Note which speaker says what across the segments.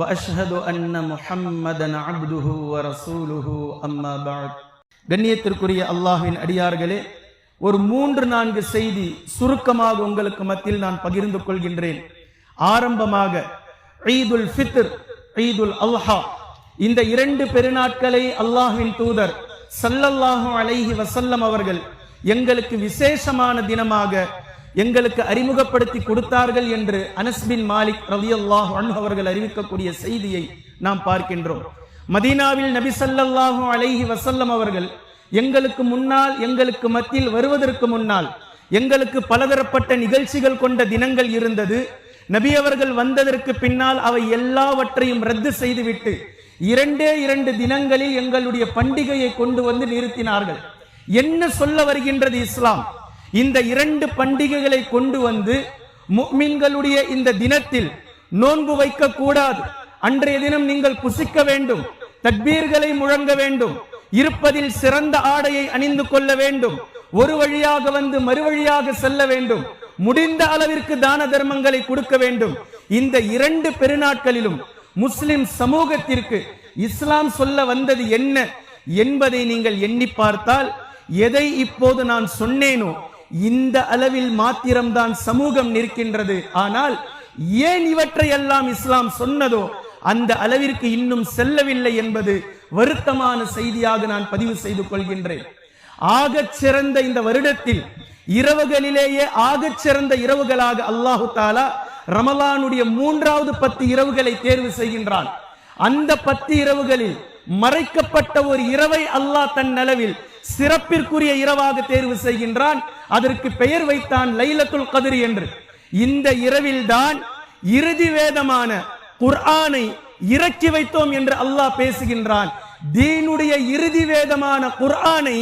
Speaker 1: وأشهد أن محمدا عبده ورسوله أما بعد
Speaker 2: கண்ணியத்திற்குரிய அல்லாஹின் அடியார்களே ஒரு மூன்று நான்கு செய்தி சுருக்கமாக உங்களுக்கு மத்தியில் நான் பகிர்ந்து கொள்கின்றேன் ஆரம்பமாக ஈதுல் ஃபித்ர் ஈதுல் அல்ஹா இந்த இரண்டு பெருநாட்களை அல்லாஹின் தூதர் சல்லல்லாஹு அலைஹி வசல்லம் அவர்கள் எங்களுக்கு விசேஷமான தினமாக எங்களுக்கு அறிமுகப்படுத்தி கொடுத்தார்கள் என்று அனஸ்பின் மாலிக் ரவி அல்லாஹ் அவர்கள் அறிவிக்கக்கூடிய செய்தியை நாம் பார்க்கின்றோம் மதீனாவில் நபி சல்லாஹு அலைஹி வசல்லம் அவர்கள் எங்களுக்கு முன்னால் எங்களுக்கு மத்தியில் வருவதற்கு முன்னால் எங்களுக்கு பலதரப்பட்ட நிகழ்ச்சிகள் கொண்ட தினங்கள் இருந்தது நபி அவர்கள் வந்ததற்கு பின்னால் அவை எல்லாவற்றையும் ரத்து செய்துவிட்டு இரண்டே இரண்டு தினங்களில் எங்களுடைய பண்டிகையை கொண்டு வந்து நிறுத்தினார்கள் என்ன சொல்ல வருகின்றது இஸ்லாம் இந்த இரண்டு பண்டிகைகளை கொண்டு வந்து முக்மீன்களுடைய இந்த தினத்தில் நோன்பு வைக்க கூடாது அன்றைய தினம் நீங்கள் புசிக்க வேண்டும் தக்பீர்களை முழங்க வேண்டும் இருப்பதில் சிறந்த ஆடையை அணிந்து கொள்ள வேண்டும் ஒரு வழியாக வந்து மறுவழியாக செல்ல வேண்டும் முடிந்த அளவிற்கு தான தர்மங்களை கொடுக்க வேண்டும் இந்த இரண்டு பெருநாட்களிலும் முஸ்லிம் சமூகத்திற்கு இஸ்லாம் சொல்ல வந்தது என்ன என்பதை நீங்கள் எண்ணி பார்த்தால் எதை இப்போது நான் சொன்னேனோ இந்த அளவில் மாத்திரம்தான் சமூகம் நிற்கின்றது ஆனால் ஏன் இவற்றை எல்லாம் இஸ்லாம் சொன்னதோ அந்த அளவிற்கு இன்னும் செல்லவில்லை என்பது வருத்தமான செய்தியாக நான் பதிவு செய்து கொள்கின்றேன் ஆகச் சிறந்த இந்த வருடத்தில் இரவுகளிலேயே ஆகச் சிறந்த இரவுகளாக அல்லாஹு தாலா ரமலானுடைய மூன்றாவது பத்து இரவுகளை தேர்வு செய்கின்றான் அந்த பத்து இரவுகளில் மறைக்கப்பட்ட ஒரு இரவை அல்லாஹ் தன் நிலவில் சிறப்பிற்குரிய இரவாக தேர்வு செய்கின்றான் அதற்கு பெயர் வைத்தான் லைலத்துல் கதிர் என்று இந்த இரவில் தான் இறுதி வேதமான குர்ஆனை இறக்கி வைத்தோம் என்று அல்லாஹ் பேசுகின்றான் தீனுடைய இறுதி வேதமான குர்ஆனை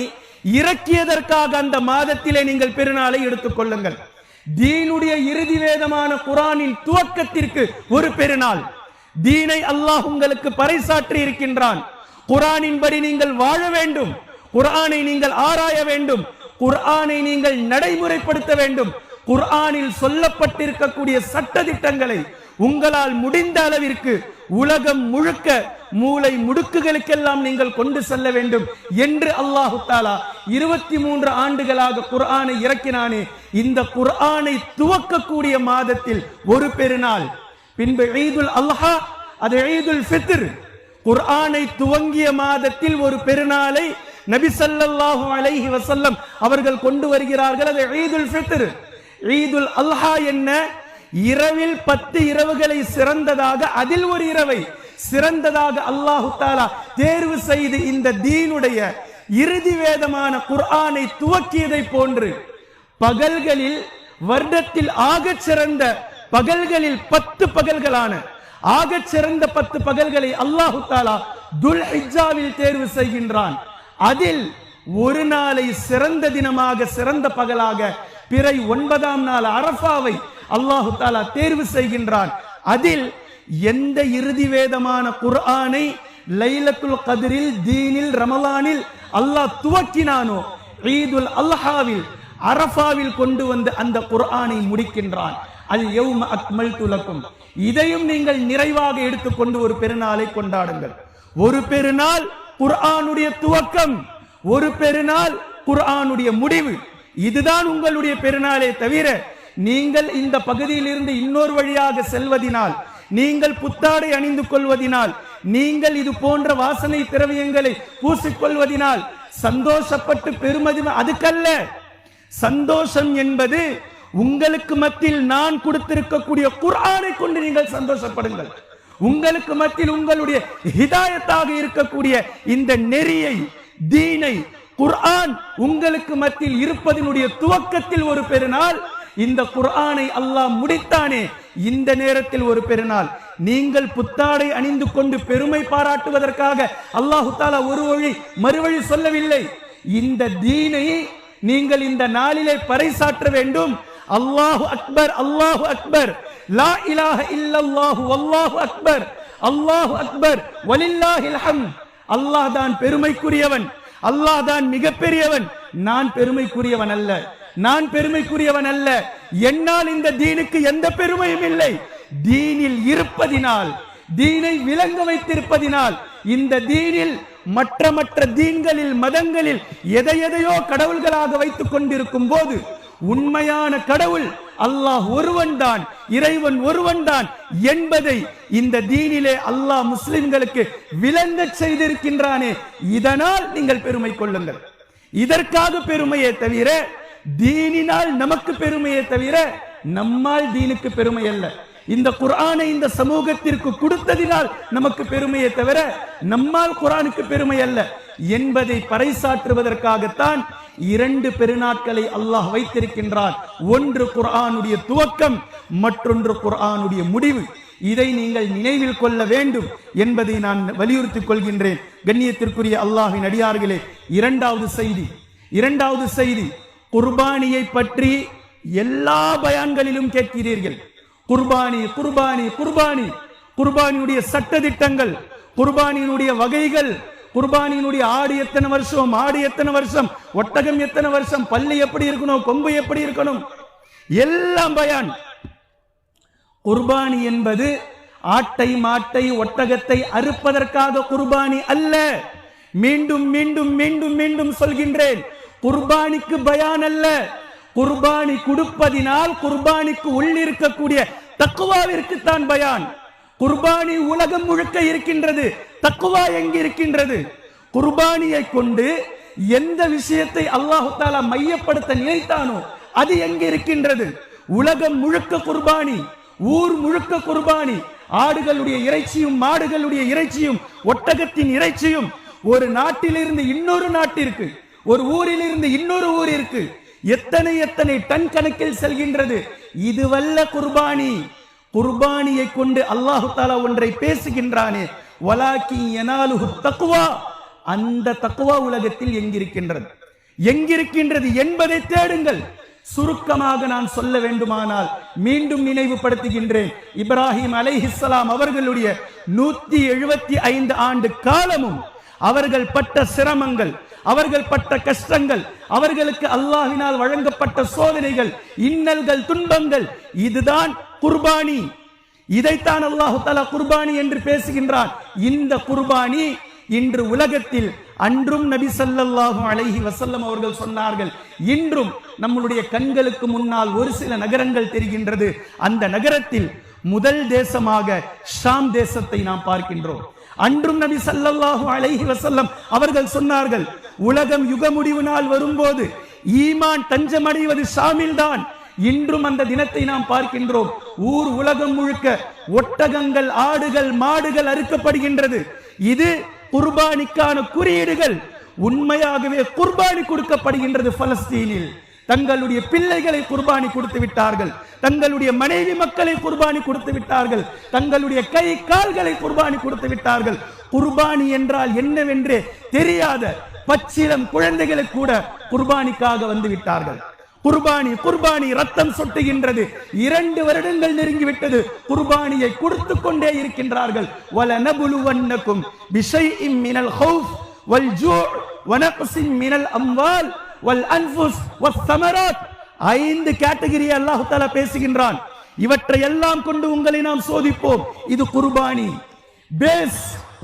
Speaker 2: இறக்கியதற்காக அந்த மாதத்திலே நீங்கள் பெருநாளை எடுத்துக் கொள்ளுங்கள் தீனுடைய இறுதி வேதமான குரானின் துவக்கத்திற்கு ஒரு பெருநாள் தீனை அல்லாஹ் உங்களுக்கு பறைசாற்றி இருக்கின்றான் குரானின்படி நீங்கள் வாழ வேண்டும் குரானை நீங்கள் ஆராய வேண்டும் குர்ஆனை நீங்கள் நடைமுறைப்படுத்த வேண்டும் குர்ஆனில் சொல்லப்பட்டிருக்கக்கூடிய சட்ட திட்டங்களை உங்களால் முடிந்த அளவிற்கு உலகம் முழுக்க மூளை முடுக்குகளுக்கெல்லாம் நீங்கள் கொண்டு செல்ல வேண்டும் என்று அல்லாஹு தாலா இருபத்தி மூன்று ஆண்டுகளாக குர்ஆனை இறக்கினானே இந்த குர்ஆனை துவக்கக்கூடிய மாதத்தில் ஒரு பெருநாள் பின்பு ஈதுல் அல்ஹா அது ஈதுல் ஃபித்ர் குர்ஆனை துவங்கிய மாதத்தில் ஒரு பெருநாளை நபி சல்லாஹு அலைஹி வசல்லம் அவர்கள் கொண்டு வருகிறார்கள் அது ஈதுல் ஃபித்ர் ஈதுல் அல்ஹா என்ன இரவில் பத்து இரவுகளை சிறந்ததாக அதில் ஒரு இரவை சிறந்ததாக அல்லாஹு தாலா தேர்வு செய்து இந்த தீனுடைய இறுதி வேதமான குர்ஆனை துவக்கியதை போன்று பகல்களில் வருடத்தில் ஆகச் சிறந்த பகல்களில் பத்து பகல்களான ஆக சிறந்த பத்து பகல்களை அல்லாஹு தாலா துல் ஹிஜாவில் தேர்வு செய்கின்றான் அதில் ஒரு நாளை சிறந்த தினமாக சிறந்த பகலாக பிறை ஒன்பதாம் நாள் அரபாவை அல்லாஹு தாலா தேர்வு செய்கின்றான் அதில் எந்த இறுதி வேதமான குர்ஆனை லைலத்துல் கதிரில் தீனில் ரமலானில் அல்லாஹ் துவக்கினானோ ஈதுல் அல்ஹாவில் அரபாவில் கொண்டு வந்து அந்த குர்ஆனை முடிக்கின்றான் அல் எவ் அக்மல் துலக்கும் இதையும் நீங்கள் நிறைவாக எடுத்துக்கொண்டு ஒரு பெருநாளை கொண்டாடுங்கள் ஒரு பெருநாள் குர்ஆனுடைய துவக்கம் ஒரு பெருநாள் குர்ஆனுடைய முடிவு இதுதான் உங்களுடைய பெருநாளே தவிர நீங்கள் இந்த பகுதியிலிருந்து இன்னொரு வழியாக செல்வதினால் நீங்கள் புத்தாடை அணிந்து கொள்வதினால் நீங்கள் இது போன்ற வாசனை திரவியங்களை பூசிக்கொள்வதினால் சந்தோஷப்பட்டு பெருமதி அதுக்கல்ல சந்தோஷம் என்பது உங்களுக்கு மத்தியில் நான் கொடுத்திருக்கக்கூடிய குரானை கொண்டு நீங்கள் சந்தோஷப்படுங்கள் உங்களுக்கு மத்தியில் உங்களுடைய ஹிதாயத்தாக இருக்கக்கூடிய இந்த நெறியை தீனை குர்ஆன் உங்களுக்கு மத்தியில் இருப்பதனுடைய துவக்கத்தில் ஒரு பெருநாள் இந்த குர்ஆனை அல்லாஹ் முடித்தானே இந்த நேரத்தில் ஒரு பெருநாள் நீங்கள் புத்தாடை அணிந்து கொண்டு பெருமை பாராட்டுவதற்காக அல்லாஹு தாலா ஒரு வழி மறுவழி சொல்லவில்லை இந்த தீனை நீங்கள் இந்த நாளிலே பறைசாற்ற வேண்டும் அல்லாஹு அக்பர் அல்லாஹு அக்பர் லா இலாஹ இல்லல்லாஹு அல்லாஹு அக்பர் அல்லாஹு அக்பர் வலில்லாஹில் ஹம் அல்லாஹ் தான் பெருமைக்குரியவன் அல்லாஹ் தான் மிகப்பெரியவன் நான் பெருமைக்குரியவன் அல்ல நான் பெருமைக்குரியவன் அல்ல என்னால் இந்த தீனுக்கு எந்த பெருமையும் இல்லை தீனில் இருப்பதினால் தீனை விளங்க வைத்திருப்பதினால் இந்த தீனில் மற்ற மற்ற தீன்களில் மதங்களில் எதை எதையோ கடவுள்களாக வைத்துக் கொண்டிருக்கும் போது உண்மையான கடவுள் அல்லாஹ் ஒருவன் தான் இறைவன் ஒருவன் தான் என்பதை இந்த தீனிலே அல்லாஹ் முஸ்லிம்களுக்கு விளங்க செய்திருக்கின்றானே இதனால் நீங்கள் பெருமை கொள்ளுங்கள் இதற்காக பெருமையே தவிர தீனினால் நமக்கு பெருமையே தவிர நம்மால் தீனுக்கு பெருமை அல்ல இந்த குரானை இந்த சமூகத்திற்கு கொடுத்ததினால் நமக்கு பெருமையே தவிர நம்மால் குரானுக்கு பெருமை அல்ல என்பதை பறைசாற்றுவதற்காகத்தான் இரண்டு பெருநாட்களை அல்லாஹ் வைத்திருக்கின்றார் ஒன்று குர்ஆனுடைய துவக்கம் மற்றொன்று குர்ஆனுடைய முடிவு இதை நீங்கள் நினைவில் கொள்ள வேண்டும் என்பதை நான் வலியுறுத்திக் கொள்கின்றேன் கண்ணியத்திற்குரிய அல்லாஹின் அடியார்களே இரண்டாவது செய்தி இரண்டாவது செய்தி குர்பானியை பற்றி எல்லா பயான்களிலும் கேட்கிறீர்கள் குர்பானி குர்பானி குர்பானி குர்பானியுடைய திட்டங்கள் குர்பானியினுடைய வகைகள் குர்பானியினுடைய ஆடு எத்தனை வருஷம் ஆடு எத்தனை வருஷம் ஒட்டகம் எத்தனை வருஷம் பள்ளி எப்படி இருக்கணும் கொம்பு எப்படி இருக்கணும் எல்லாம் பயான் குர்பானி என்பது ஆட்டை மாட்டை ஒட்டகத்தை அறுப்பதற்காக குர்பானி அல்ல மீண்டும் மீண்டும் மீண்டும் மீண்டும் சொல்கின்றேன் குர்பானிக்கு பயான் அல்ல குர்பானி கொடுப்பதினால் குர்பானிக்கு உள்ளிருக்கக்கூடிய தக்குவாவிற்கு தான் பயான் குர்பானி உலகம் முழுக்க இருக்கின்றது தக்குவா எங்கு இருக்கின்றது குர்பானியை கொண்டு எந்த விஷயத்தை அல்லாஹு தாலா மையப்படுத்த நினைத்தானோ அது எங்க இருக்கின்றது உலகம் முழுக்க குர்பானி ஊர் முழுக்க குர்பானி ஆடுகளுடைய இறைச்சியும் மாடுகளுடைய இறைச்சியும் ஒட்டகத்தின் இறைச்சியும் ஒரு நாட்டிலிருந்து இன்னொரு நாட்டிற்கு ஒரு ஊரிலிருந்து இன்னொரு ஊரிற்கு எத்தனை எத்தனை டன் கணக்கில் செல்கின்றது இதுவல்ல குர்பானி குர்பானியை கொண்டு அல்லாஹு தாலா ஒன்றை பேசுகின்றானே வலாக்கி எனாலு தக்குவா அந்த தக்குவா உலகத்தில் எங்கிருக்கின்றது எங்கிருக்கின்றது என்பதை தேடுங்கள் சுருக்கமாக நான் சொல்ல வேண்டுமானால் மீண்டும் நினைவுபடுத்துகின்றேன் இப்ராஹிம் இஸ்லாம் அவர்களுடைய நூத்தி எழுபத்தி ஐந்து ஆண்டு காலமும் அவர்கள் பட்ட சிரமங்கள் அவர்கள் பட்ட கஷ்டங்கள் அவர்களுக்கு அல்லாஹினால் வழங்கப்பட்ட சோதனைகள் இன்னல்கள் துன்பங்கள் இதுதான் குர்பானி இதைத்தான் அல்லாஹு தாலா குர்பானி என்று பேசுகின்றான் இந்த குர்பானி இன்று உலகத்தில் அன்றும் நபி சல்லாஹு அழகி வசல்லம் அவர்கள் சொன்னார்கள் இன்றும் நம்மளுடைய கண்களுக்கு முன்னால் ஒரு சில நகரங்கள் தெரிகின்றது அந்த நகரத்தில் முதல் தேசமாக ஷாம் தேசத்தை நாம் பார்க்கின்றோம் அன்றும் நபி சல்லாஹு அழகி வசல்லம் அவர்கள் சொன்னார்கள் உலகம் யுக முடிவு நாள் வரும்போது ஈமான் தஞ்சமடைவது ஷாமில் தான் இன்றும் அந்த தினத்தை நாம் பார்க்கின்றோம் ஊர் உலகம் முழுக்க ஒட்டகங்கள் ஆடுகள் மாடுகள் அறுக்கப்படுகின்றது இது குர்பானிக்கான குறியீடுகள் உண்மையாகவே குர்பானி கொடுக்கப்படுகின்றது பலஸ்தீனில் தங்களுடைய பிள்ளைகளை குர்பானி கொடுத்து விட்டார்கள் தங்களுடைய மனைவி மக்களை குர்பானி கொடுத்து விட்டார்கள் தங்களுடைய கை கால்களை குர்பானி கொடுத்து விட்டார்கள் குர்பானி என்றால் என்னவென்றே தெரியாத பச்சிலம் குழந்தைகளை கூட குர்பானிக்காக வந்து விட்டார்கள் குர்பானி குர்பானி ரத்தம் சொட்டுகின்றது இரண்டு வருடங்கள் நெருங்கிவிட்டது குர்பானியை கொடுத்து கொண்டே இருக்கின்றார்கள் வல நபுலுவன்னக்கும் விஷய் மினல் ஹவுஃப் வல் ஜூ வனக்ஸின் மினல் அம்வால் வல் அன்ஃபுஸ் வஸ்ஸமராத் ஐந்து கேட்டகரி அல்லாஹ் தஆலா பேசுகின்றான் இவற்றை எல்லாம் கொண்டு உங்களை நாம் சோதிப்போம் இது குர்பானி பேஸ்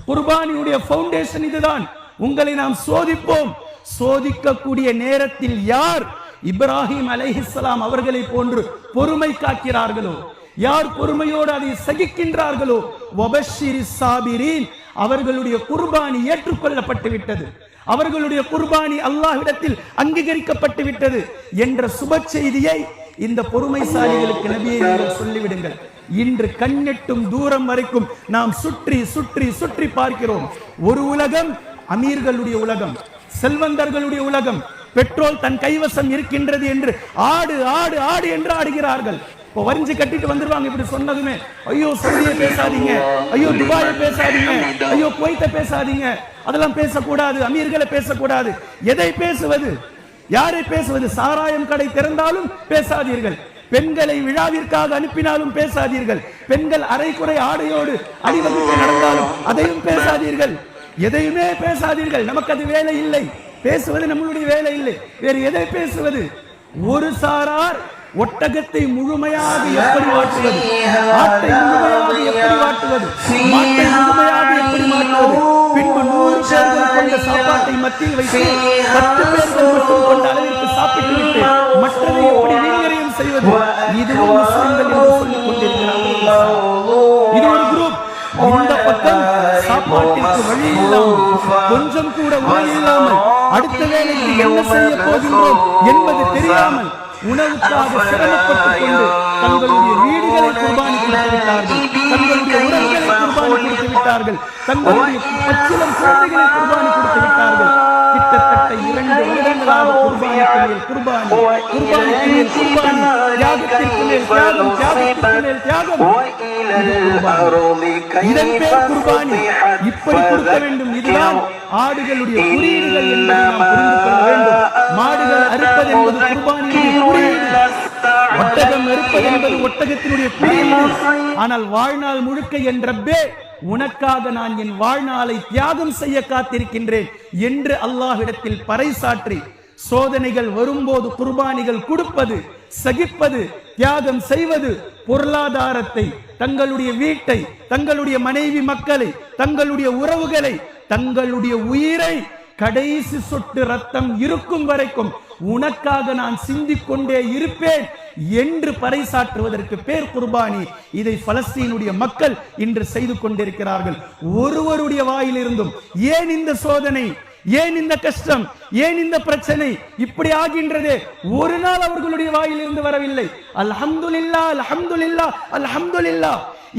Speaker 2: குர்பானியுடைய ஃபவுண்டேஷன் இதுதான் உங்களை நாம் சோதிப்போம் சோதிக்கக்கூடிய நேரத்தில் யார் இப்ராஹிம் அலைஹிஸ்லாம் அவர்களை போன்று பொறுமை காக்கிறார்களோ யார் பொறுமையோடு அதை சகிக்கின்றார்களோ அவர்களுடைய குர்பானி ஏற்றுக்கொள்ளப்பட்டு விட்டது அவர்களுடைய குர்பானி அல்லாஹ்விடத்தில் அங்கீகரிக்கப்பட்டு விட்டது என்ற சுப செய்தியை இந்த பொறுமைசாலிகளுக்கு நபியை நீங்கள் சொல்லிவிடுங்கள் இன்று கண்ணெட்டும் தூரம் வரைக்கும் நாம் சுற்றி சுற்றி சுற்றி பார்க்கிறோம் ஒரு உலகம் அமீர்களுடைய உலகம் செல்வந்தர்களுடைய உலகம் பெட்ரோல் தன் கைவசம் இருக்கின்றது என்று ஆடு ஆடு ஆடு என்று ஆடுகிறார்கள் இப்போ வரிஞ்சு கட்டிட்டு வந்துருவாங்க இப்படி சொன்னதுமே ஐயோ சவுதியை பேசாதீங்க ஐயோ துபாயை பேசாதீங்க ஐயோ குவைத்தை பேசாதீங்க அதெல்லாம் பேசக்கூடாது அமீர்களை பேசக்கூடாது எதை பேசுவது யாரை பேசுவது சாராயம் கடை திறந்தாலும் பேசாதீர்கள் பெண்களை விழாவிற்காக அனுப்பினாலும் பேசாதீர்கள் பெண்கள் அரைக்குறை ஆடையோடு அணிவகுப்பு நடந்தாலும் அதையும் பேசாதீர்கள் எதையுமே பேசாதீர்கள் நமக்கு அது வேலை இல்லை பேசுவது நம்மளுடைய வேலை இல்லை வேறு எதை பேசுவது ஒரு சாரார் ஒட்டகத்தை முழுமையாக எப்படி வாட்டுவது ஆட்டை முழுமையாக எப்படி வாட்டுவது மாட்டை முழுமையாக எப்படி வாட்டுவது பின்பு நூறு பேர்கள் கொண்ட சாப்பாட்டை மத்தியில் வைத்து பத்து பேர்கள் மட்டும் கொண்ட அளவிற்கு சாப்பிட்டு விட்டு மற்றதை எப்படி வீங்கரையும் செய்வது இது முஸ்லிம்கள் என்று சொல்லிக் கொண்டிருக்கிறார்கள் இது ஒரு இந்த பக்கம் சாப்பாட்டிற்கு வழி இல்லாமல் கொஞ்சம் கூட உணவு இல்லாமல் அடுத்த வேலைக்கு என்ன செய்ய போகின்றோம் என்பது தெரியாமல் உணவுக்காக சிரமப்பட்டுக் கொண்டு தங்களுடைய வீடுகளை குர்பானி கொடுத்துவிட்டார்கள் தங்களுடைய உறவுகளை குர்பானி கொடுத்துவிட்டார்கள் தங்களுடைய பச்சிலம் குழந்தைகளை குர்பானி கிட்டத்தட்ட இப்படி கொடுக்க வேண்டும் ஆடுகளுடைய ஒட்டகம் என்பது ஒட்டகத்தினுடைய ஆனால் வாழ்நாள் முழுக்க என்ற ரப்பே உனக்காக நான் என் வாழ்நாளை தியாகம் செய்ய காத்திருக்கின்றேன் என்று அல்லாஹிடத்தில் பறைசாற்றி சோதனைகள் வரும்போது குர்பானிகள் கொடுப்பது சகிப்பது தியாகம் செய்வது பொருளாதாரத்தை தங்களுடைய வீட்டை தங்களுடைய மனைவி மக்களை தங்களுடைய உறவுகளை தங்களுடைய உயிரை கடைசி சொட்டு ரத்தம் இருக்கும் வரைக்கும் உனக்காக நான் சிந்திக்கொண்டே இருப்பேன் என்று பறைசாற்றுவதற்கு பேர் குர்பானி இதை பலஸ்தீனுடைய மக்கள் இன்று செய்து கொண்டிருக்கிறார்கள் ஒருவருடைய வாயிலிருந்தும் ஏன் இந்த சோதனை ஏன் இந்த கஷ்டம் ஏன் இந்த பிரச்சனை இப்படி ஆகின்றது ஒரு நாள் அவர்களுடைய வாயிலிருந்து வரவில்லை அல்ஹம்துலில்லா அல்ஹம்துலில்லா அல்ஹம்துலில்லா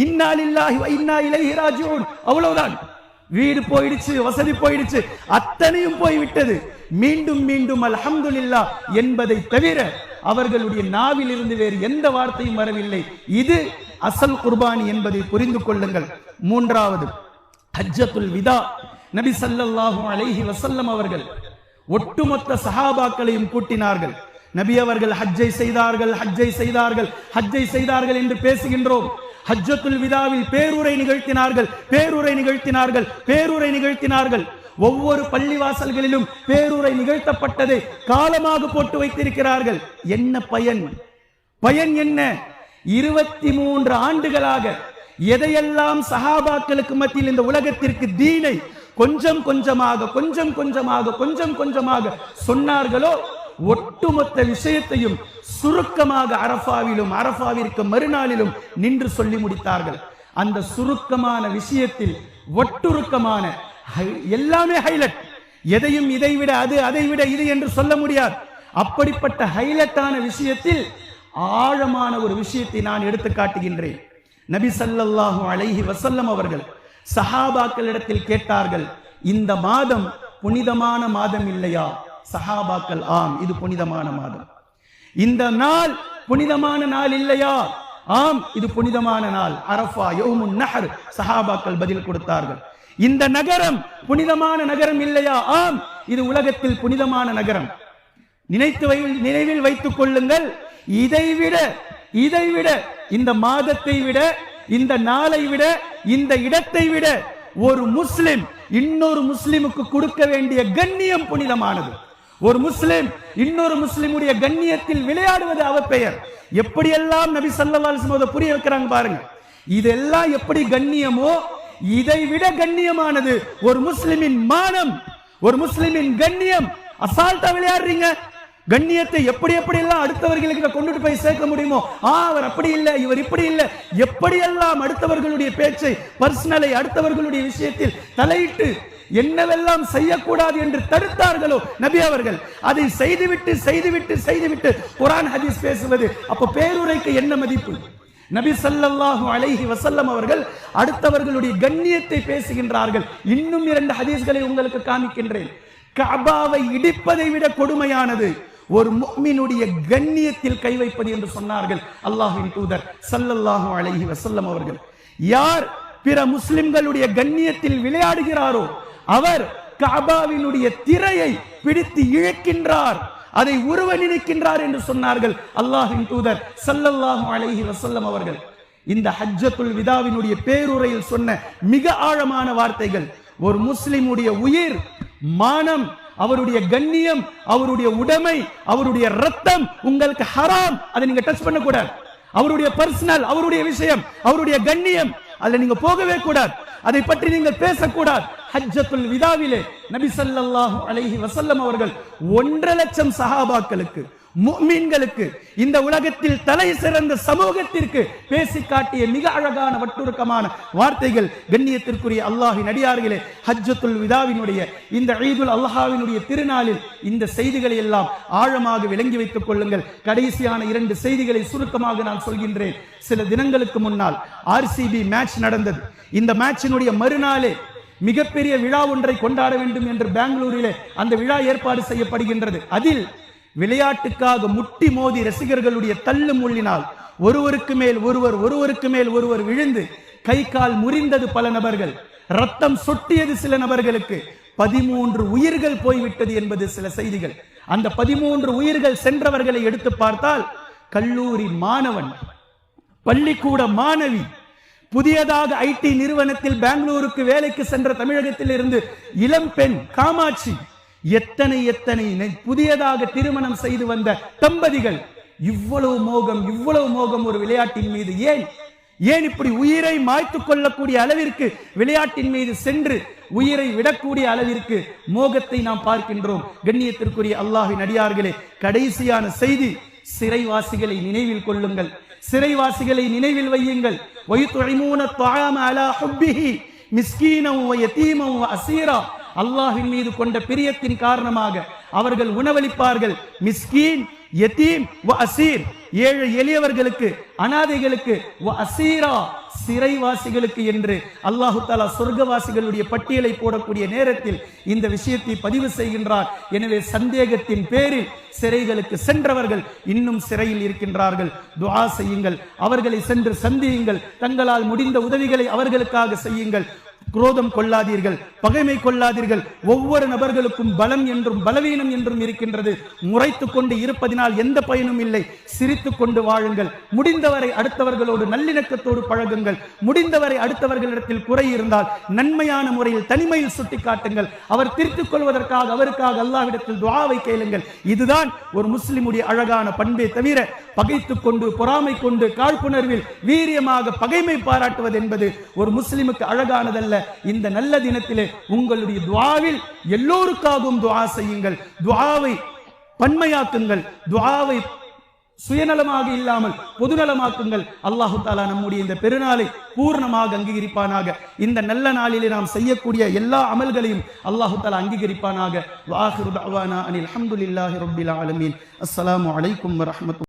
Speaker 2: இன்னா லில்லாஹி வ இன்னா இலைஹி ராஜிஊன் அவ்வளவுதான் வீடு போயிடுச்சு வசதி போயிடுச்சு அத்தனையும் போய்விட்டது மீண்டும் மீண்டும் இல்லா என்பதை தவிர அவர்களுடைய நாவில் இருந்து வேறு எந்த வார்த்தையும் வரவில்லை இது அசல் குர்பானி என்பதை புரிந்து கொள்ளுங்கள் மூன்றாவது ஹஜ்ஜத்துல் விதா நபி சல்லல்லாஹு அலைஹி வசல்லம் அவர்கள் ஒட்டுமொத்த சஹாபாக்களையும் கூட்டினார்கள் நபி அவர்கள் ஹஜ்ஜை செய்தார்கள் ஹஜ்ஜை செய்தார்கள் ஹஜ்ஜை செய்தார்கள் என்று பேசுகின்றோம் ஹஜ்ஜத்துல் விதாவில் பேருரை நிகழ்த்தினார்கள் பேருரை நிகழ்த்தினார்கள் பேருரை நிகழ்த்தினார்கள் ஒவ்வொரு பள்ளிவாசல்களிலும் பேருரை நிகழ்த்தப்பட்டதை காலமாக போட்டு வைத்திருக்கிறார்கள் என்ன பயன் பயன் என்ன இருபத்தி மூன்று ஆண்டுகளாக எதையெல்லாம் சஹாபாக்களுக்கு மத்தியில் இந்த உலகத்திற்கு தீனை கொஞ்சம் கொஞ்சமாக கொஞ்சம் கொஞ்சமாக கொஞ்சம் கொஞ்சமாக சொன்னார்களோ ஒட்டுமொத்த விஷயத்தையும் சுருக்கமாக அரபாவிலும் அரபாவிற்கு மறுநாளிலும் நின்று சொல்லி முடித்தார்கள் அந்த சுருக்கமான விஷயத்தில் ஒட்டுருக்கமான எல்லாமே ஹைலைட் எதையும் இதைவிட அது அதை விட இது என்று சொல்ல முடியாது அப்படிப்பட்ட ஹைலைட்டான விஷயத்தில் ஆழமான ஒரு விஷயத்தை நான் எடுத்து காட்டுகின்றேன் நபி சல்லாஹு அழகி வசல்லம் அவர்கள் சஹாபாக்களிடத்தில் கேட்டார்கள் இந்த மாதம் புனிதமான மாதம் இல்லையா சஹாபாக்கள் ஆம் இது புனிதமான மாதம் இந்த நாள் புனிதமான நாள் இல்லையா ஆம் இது புனிதமான நாள் அரஃபா யோமுன் நகர் சஹாபாக்கள் பதில் கொடுத்தார்கள் இந்த நகரம் புனிதமான நகரம் இல்லையா ஆம் இது உலகத்தில் புனிதமான நகரம் நினைத்து நினைவில் வைத்துக் கொள்ளுங்கள் இதை விட இதை விட இந்த மாதத்தை விட இந்த நாளை விட இந்த இடத்தை விட ஒரு முஸ்லிம் இன்னொரு முஸ்லிமுக்கு கொடுக்க வேண்டிய கண்ணியம் புனிதமானது ஒரு முஸ்லிம் இன்னொரு முஸ்லிமுடைய கண்ணியத்தில் விளையாடுவது அவ பெயர் எப்படியெல்லாம் நபி சல்லா புரிய வைக்கிறாங்க பாருங்க இதெல்லாம் எப்படி கண்ணியமோ இதை விட கண்ணியமானது ஒரு முஸ்லிமின் மானம் ஒரு முஸ்லிமின் கண்ணியம் அசால்ட்டா விளையாடுறீங்க கண்ணியத்தை எப்படி எப்படி எல்லாம் அடுத்தவர்களுக்கு கொண்டுட்டு போய் சேர்க்க முடியுமோ ஆ அவர் அப்படி இல்லை இவர் இப்படி இல்லை எப்படியெல்லாம் அடுத்தவர்களுடைய பேச்சை பர்சனலை அடுத்தவர்களுடைய விஷயத்தில் தலையிட்டு என்னவெல்லாம் செய்யக்கூடாது என்று தடுத்தார்களோ நபி அவர்கள் அதை செய்துவிட்டு செய்துவிட்டு செய்துவிட்டு குரான் ஹதீஸ் பேசுவது அப்ப பேருரைக்கு என்ன மதிப்பு நபி சல்லாஹூ அலைஹி வசல்லம் அவர்கள் அடுத்தவர்களுடைய கண்ணியத்தை பேசுகின்றார்கள் இன்னும் இரண்டு ஹதீஸ்களை உங்களுக்கு காமிக்கின்றேன் கபாவை இடிப்பதை விட கொடுமையானது ஒரு முக்மினுடைய கண்ணியத்தில் கை வைப்பது என்று சொன்னார்கள் அல்லாஹின் தூதர் சல்லல்லாஹு அலைஹி வசல்லம் அவர்கள் யார் பிற முஸ்லிம்களுடைய கண்ணியத்தில் விளையாடுகிறாரோ அவர் காபாவினுடைய திரையை பிடித்து இழக்கின்றார் அதை உருவ நினைக்கின்றார் என்று சொன்னார்கள் அல்லாஹின் தூதர் சல்லல்லாஹு அலஹி வசல்லம் அவர்கள் இந்த ஹஜ்ஜத்துல் விதாவினுடைய பேருரையில் சொன்ன மிக ஆழமான வார்த்தைகள் ஒரு முஸ்லிமுடைய உயிர் மானம் அவருடைய கண்ணியம் அவருடைய உடைமை அவருடைய ரத்தம் உங்களுக்கு ஹராம் அதை நீங்க டச் பண்ணக்கூடாது அவருடைய பர்சனல் அவருடைய விஷயம் அவருடைய கண்ணியம் அதுல நீங்க போகவே கூடாது அதை பற்றி நீங்கள் பேசக்கூடாது ஹஜ்ஜத்துல் விதாவிலே நபி சல்லாஹூ அலஹி வசல்லம் அவர்கள் ஒன்றரை லட்சம் சஹாபாக்களுக்கு மீன்களுக்கு இந்த உலகத்தில் தலை சிறந்த சமூகத்திற்கு பேசி காட்டிய மிக அழகான வட்டுருக்கமான வார்த்தைகள் கண்ணியத்திற்குரிய அல்லாஹின் அடியார்களே ஹஜ்ஜத்துல் விதாவினுடைய இந்த ஈதுல் அல்லாஹாவினுடைய திருநாளில் இந்த செய்திகளை எல்லாம் ஆழமாக விளங்கி வைத்துக் கொள்ளுங்கள் கடைசியான இரண்டு செய்திகளை சுருக்கமாக நான் சொல்கின்றேன் சில தினங்களுக்கு முன்னால் ஆர்சிபி மேட்ச் நடந்தது இந்த மேட்சினுடைய மறுநாளே மிகப்பெரிய விழா ஒன்றை கொண்டாட வேண்டும் என்று பெங்களூரிலே அந்த விழா ஏற்பாடு செய்யப்படுகின்றது அதில் விளையாட்டுக்காக முட்டி மோதி ரசிகர்களுடைய தள்ளு முள்ளினால் ஒருவருக்கு மேல் ஒருவர் ஒருவருக்கு மேல் ஒருவர் விழுந்து கை கால் முறிந்தது பல நபர்கள் ரத்தம் சொட்டியது சில நபர்களுக்கு பதிமூன்று உயிர்கள் போய்விட்டது என்பது சில செய்திகள் அந்த பதிமூன்று உயிர்கள் சென்றவர்களை எடுத்து பார்த்தால் கல்லூரி மாணவன் பள்ளிக்கூட மாணவி புதியதாக ஐடி நிறுவனத்தில் பெங்களூருக்கு வேலைக்கு சென்ற தமிழகத்தில் இருந்து இளம் பெண் காமாட்சி எத்தனை எத்தனை புதியதாக திருமணம் செய்து வந்த தம்பதிகள் இவ்வளவு மோகம் இவ்வளவு மோகம் ஒரு விளையாட்டின் மீது ஏன் ஏன் இப்படி உயிரை மாய்த்து கொள்ளக்கூடிய அளவிற்கு விளையாட்டின் மீது சென்று உயிரை விடக்கூடிய அளவிற்கு மோகத்தை நாம் பார்க்கின்றோம் கண்ணியத்திற்குரிய அல்லாஹின் அடியார்களே கடைசியான செய்தி சிறைவாசிகளை நினைவில் கொள்ளுங்கள் சிறைவாசிகளை நினைவில் வையுங்கள் வயிற்று அலா மிஸ்கீனம் அசீரா அல்லாஹின் மீது கொண்ட பிரியத்தின் காரணமாக அவர்கள் உணவளிப்பார்கள் மிஸ்கீன் எத்தீம் அசீர் ஏழு எளியவர்களுக்கு அனாதைகளுக்கு அசீரா சிறைவாசிகளுக்கு என்று அல்லாஹு தாலா சொர்க்கவாசிகளுடைய பட்டியலை போடக்கூடிய நேரத்தில் இந்த விஷயத்தை பதிவு செய்கின்றார் எனவே சந்தேகத்தின் பேரில் சிறைகளுக்கு சென்றவர்கள் இன்னும் சிறையில் இருக்கின்றார்கள் துவா செய்யுங்கள் அவர்களை சென்று சந்தியுங்கள் தங்களால் முடிந்த உதவிகளை அவர்களுக்காக செய்யுங்கள் குரோதம் கொள்ளாதீர்கள் பகைமை கொள்ளாதீர்கள் ஒவ்வொரு நபர்களுக்கும் பலம் என்றும் பலவீனம் என்றும் இருக்கின்றது முறைத்து கொண்டு இருப்பதினால் எந்த பயனும் இல்லை சிரித்து கொண்டு வாழுங்கள் முடிந்தவரை அடுத்தவர்களோடு நல்லிணக்கத்தோடு பழகுங்கள் முடிந்தவரை அடுத்தவர்களிடத்தில் குறை இருந்தால் நன்மையான முறையில் தனிமையில் சுட்டிக்காட்டுங்கள் காட்டுங்கள் அவர் திருத்திக் கொள்வதற்காக அவருக்காக அல்லாவிடத்தில் துவாவை கேளுங்கள் இதுதான் ஒரு முஸ்லிமுடைய அழகான பண்பே தவிர பகைத்துக் கொண்டு பொறாமை கொண்டு காழ்ப்புணர்வில் வீரியமாக பகைமை பாராட்டுவது என்பது ஒரு முஸ்லிமுக்கு அழகானதல்ல இந்த நல்ல தினத்திலே உங்களுடைய துவாவில் எல்லோருக்காகவும் துவா செய்யுங்கள் துவாவை பன்மையாக்குங்கள் துவாவை சுயநலமாக இல்லாமல் பொதுநலமாக்குங்கள் அல்லாஹு தாலா நம்முடைய இந்த பெருநாளை பூர்ணமாக அங்கீகரிப்பானாக இந்த நல்ல நாளிலே நாம் செய்யக்கூடிய எல்லா அமல்களையும் அல்லாஹு தாலா அங்கீகரிப்பானாக வாஹிரு அஹமதுல்லாஹி ரபில் ஆலமீன் அஸ்லாம் வலைக்கம் வரமத்து